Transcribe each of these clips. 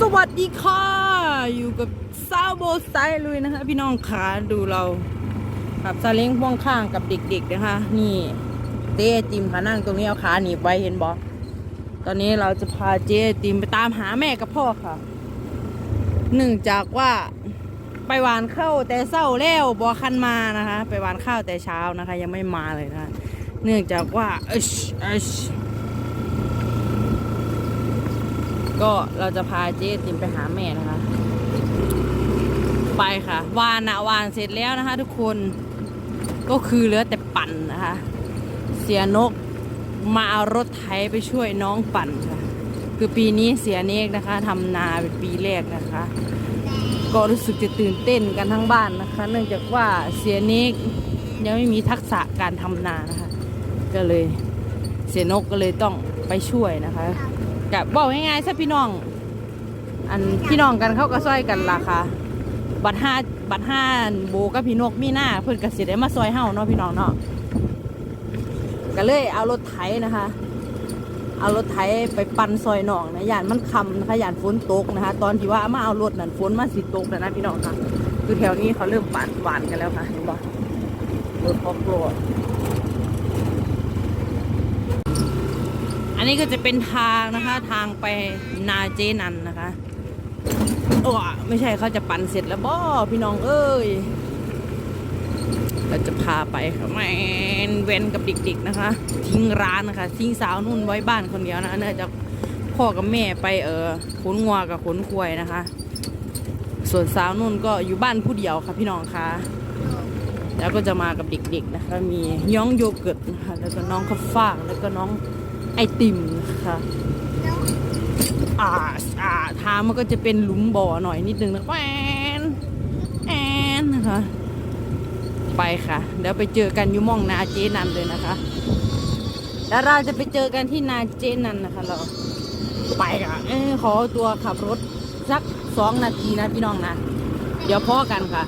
สวัสดีค่ะ อยู่กับซาโบสไตล์ลุยนะคะ พี่น้องขาดูเราขับซาเล้งพ่วงข้างกับเด็ก ๆนะคะ นี่เจ๊ติมค่ะนั่งตรงนี้เอาขาหนีบไว้เห็นบอตอนนี้เราจะพาเจ๊ติมไปตามหาแม่กับพ่อค่ะเนื่องจากว่าไปหวานข้าวแต่เศร้าแล้วบอคันมานะคะ ไปหวานข้าวแต่เช้านะคะ ยังไม่มาเลยนะคะเนื่องจากว่าเอชเอช ก็เราจะพาเจ๊ติมไปหาแม่นะคะ ไปค่ะ วานนะวานเสร็จแล้วนะคะ ทุกคนก็คือเหลือแต่ปั่นนะคะ เสียนกมาเอารถไถไปช่วยน้องปั่นค่ะ คือปีนี้เสียเนกนะคะทำนาเป็นปีแรกนะคะ ก็รู้สึกจะตื่นเต้นกันทั้งบ้านนะคะ เนื่องจากว่าเสียเนกยังไม่มีทักษะการทำนานะคะ ก็เลยเสียนกก็เลยต้องไปช่วยนะคะ กับบอกง่ายๆซะพี่น้อง อันพี่น้องกันเขาก็ซอยกันล่ะค่ะ บัตรห้าบัตรห้าโบกับพี่นกมีหน้าเพื่อนกสิได้มาซอยเฮาเนาะพี่น้องเนาะก็เลยเอารถไถนะคะ เอารถไถไปปั่นซอยหนองนะยานมันคำนะคะยานฝนตกนะคะ ตอนที่ว่ามาเอารถนั่นฝนมาสิตกแล้วนะพี่น้องค่ะ คือแถวนี้เขาเริ่มปันหวานกันแล้วค่ะเห็นปะรถครอบครัว นนี้ก็จะเป็นทางนะคะทางไปนาเจนันนะคะโอ้ไม่ใช่เขาจะปั่นเสร็จแล้วบ่พี่น้องเอ้ยเราจะพาไปค่ะแมนเวนกับเด็กๆนะคะ ทิ้งร้านนะคะทิ้งสาวนุ่นไว้บ้านคนเดียวนะเนื่องจากพ่อกับแม่ไปเออขนงัวกับขนควายนะคะ ส่วนสาวนุ่นก็อยู่บ้านผู้เดียวค่ะพี่น้องคะแล้วก็จะมากับเด็กๆนะคะ มีย้องโยเกิร์ตนะคะแล้วก็น้องข้าวฟ่างแล้วก็น้อง ไอติมนะคะอ่าอ่าทางมันก็จะเป็นหลุมบ่อหน่อยนิดนึงนะแอนแอนนะคะไปค่ะเดี๋ยวไปเจอกันอยูหมองนาเจนันเลยนะคะแล้วเราจะไปเจอกันที่นาเจนันนะคะ เราไปค่ะเอ้ยขอตัวขับรถสักสองนาทีนะพี่น้องนะ เดี๋ยวพ่อกันค่ะ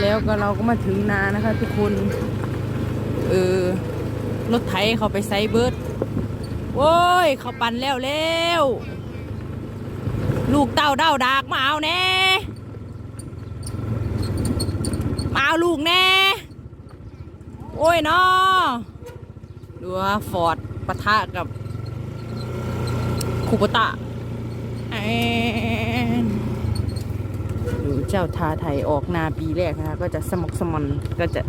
แล้วก็เราก็มาถึงนานะคะ ทุกคน เออ รถไถเขาไปไซเบิร์ดโว้ย เขาปั่นแล้วเร็วลูกเต้าเด้าดากมาเอาแน่ มาเอาลูกแน่ โอ้ยเนาะดูว่าฟอร์ดปะทะกับคูปตะดูเจ้าทาไทยออกนาปีแรกนะคะ ก็จะสมกสมอนก็จะ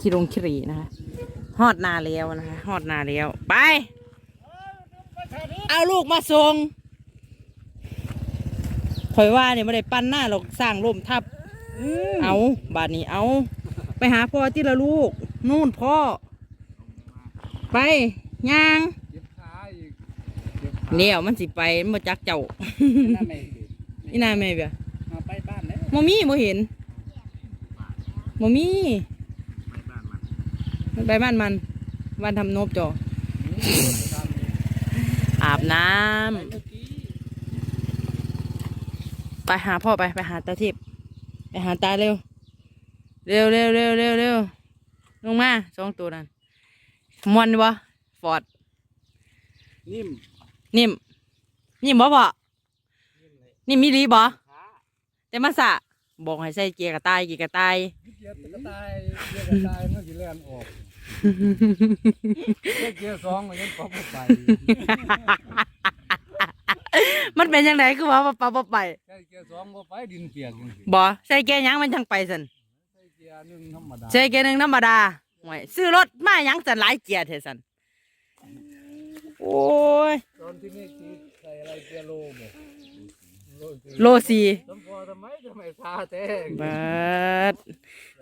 คิรงคิรีนะคะ ฮอดนาแล้วนะคะฮอดนาแล้วไป เอาลูกมาส่งข่อยว่าเนี่ยไม่ได้ปั้นหน้าหรอกสร้างร่มทับ เอาบาดนี้เอา ไปหาพ่อที่ละลูก นู่นพ่อ ไปย่างเจ็บขาอีกเจ็บขาเดี๋ยวมันสิไปมันมาจักเจ้าหน้าแม่สินี่นาแม่เบียมาไปบ้านแล้วมมี่โมเห็นมมี่ไปบ้านมันมัน ไปบ้านมันบ้านทำนบจอนี่ไปทำนี่อาบน้ไปเมื่อกี้ำไปหาพ่อไปไปหาตาทิพย์ไปหาตาเร็ว เร็วเร็วเร็วเร็วเร็วลงมาสองตัวนั้นมวนวะฟอร์ดนิ่ม นิ่ม นิ่มบ่พอนิ่มเลยนิ่มมีรีบ่ขาแต่มาสะบอกให้ใส่เกียร์กระต่ายเกียร์กระต่ายเกียร์ตะกะตายเกียร์กระตายมันสิเลื่อนออก เกียร์สองมันยังป๊อปไปมันเป็นยังไงคือว่าปะปะไปใช่เกียร์สองบ่ไปดินเปียกจังซี่บ่ใส่เกียร์หยังมันจังไปสันใช่เกียร์หนึ่งธรรมดาใส่เกียร์หนึ่งธรรมดาห่วยซื้อรถมาหยังจะหลายเกียร์เทสันโอ้ยตอนที่นี่คือใส่อะไรเกียร์โลบ่โลสี่โลซีสมพอทำไมทำไมซาแท้งบัด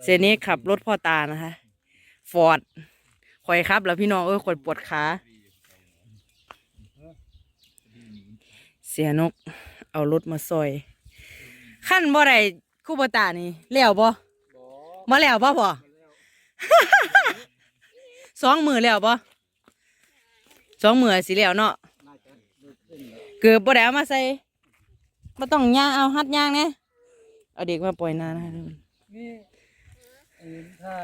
เซนี้ขับรถพ่อตานะคะ ฟอร์ดข่อยครับ แล้วพี่น้องเอ้ยข่อยปวดขาเสียนก เอารถมาซอยขั้นบ่ได้คู่บ่ตานี่เลี้ยวบ่บ่บ่แล้วบ่บ่สองมือแล้วบ่สองมือสิแล้วเนาะเกือบบ่ได้เอามาใส่บ่ต้องย่างเอาฮัดย่างเนี่ยเอาเด็กมาปล่อยนานะคะ ถ้า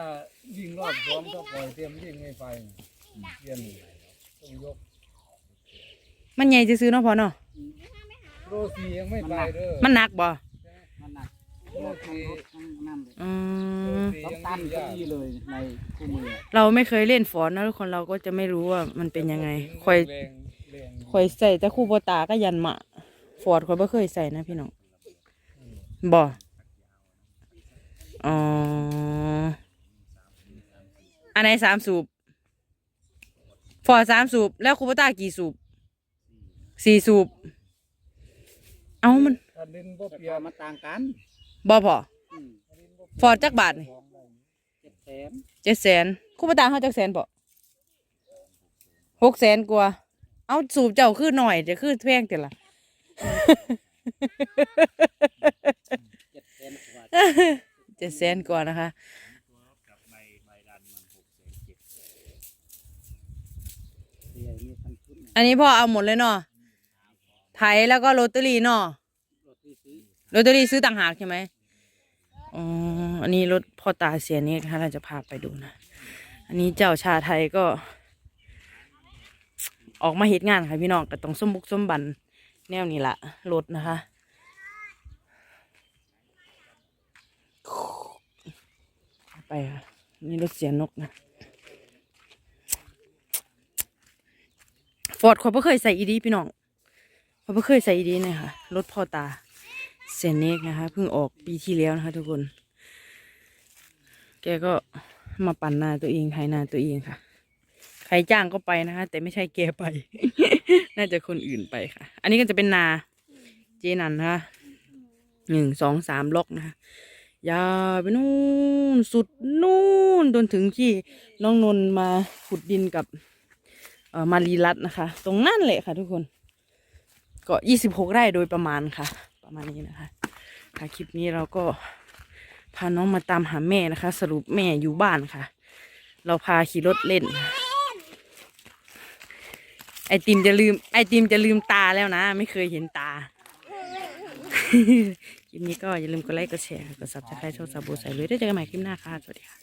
ยิงรอบพร้อมก็ปล่อยเตรียมยิงไม่ไฟเปลี่ยนต้องยกมันใหญ่ซื่อๆเนาะพอเนาะยโรสียังไม่ไปเด้อมันหนักบ่มันหนักโรสีทั้งนั่นเลยอืโรมสีต้องยังตั้งวิ่งเก้ายากอี้เลยในคู่มือเราไม่เคยเล่นฟอนต์นะทุกคนเราก็จะไม่รู้ว่ามันเป็นยังไงคอย แรงแรงคอยใส่แต่คู่โบตาก็ยันหมาฟอร์ดคอยไม่เคยใส่นะพี่น้องบ่อ๋อ อันไหนสามสูบฟอร์ดสามสูบแล้วคูโบต้ากี่สูบสี่สูบ เอามันคันดินบ่แต่เปียพอกมาต่างกันบ่พออืมฟอร์ดจักบาทนี่ เจ็ดแสนเจ็ดแสนคูโบต้าเขาจักแสนบ่หกแสนกว่า เอาสูบเจ้าคือหน่อยจะคือแพงแต่ละ เจ็ดแสนกว่า เจ็ดแสนกว่านะคะ อันนี้พ่อเอาหมดเลยเนาะไถแล้วก็โรตเตอรี่เนาะรถที่ซื้อโรตเตอรี่ซื้อต่างหากใช่ไหมอ๋อ อันนี้รถพ่อตาเสียนี่ค่ะเราจะพาไปดูนะ อันนี้เจ้าชาไทยก็ ออกมาเฮ็ดงานค่ะพี่น้องก็ต้องส้มบุกส้มบันแนวนี้ละรถนะคะ ไปค่ะนี่รถเสียนกนะ ฟอร์ดขอยเ่เคยใส่อีดีพี่น้องขอยเ่เคยใส่อีดีเนี่ยค่ะรถพ่อตาเซนเนกนะคะเพิ่งออกปีที่แล้วนะคะ ทุกคน แกก็มาปั่นนาตัวเองไถนาตัวเองค่ะ ใครจ้างก็ไปนะคะ แต่ไม่ใช่แกไป น่าจะคนอื่นไปค่ะ อันนี้ก็จะเป็นนา เจนันนะคะหนึ่งสองสามล็อกนะคะยาวไปนู่นสุดนู่นจนถึงที่น้องนนมาขุดดินกับ เอ่อมารีรัตนะคะ ตรงนั่นแหละค่ะ ทุกคนก็ยี่สิบหกไร่โดยประมาณค่ะ ประมาณนี้นะคะ ค่ะคลิปนี้เราก็พาน้องมาตามหาแม่นะคะ สรุปแม่อยู่บ้านค่ะ เราพาขี่รถเล่น ไอติมจะลืม ไอติมจะลืมตาแล้วนะ ไม่เคยเห็นตา คลิปนี้ก็อย่าลืมกดไลค์กดแชร์กดซับสไครต์ช่องซาบูใส่เลยได้เจอกันใหม่คลิปหน้าค่ะ สวัสดีค่ะ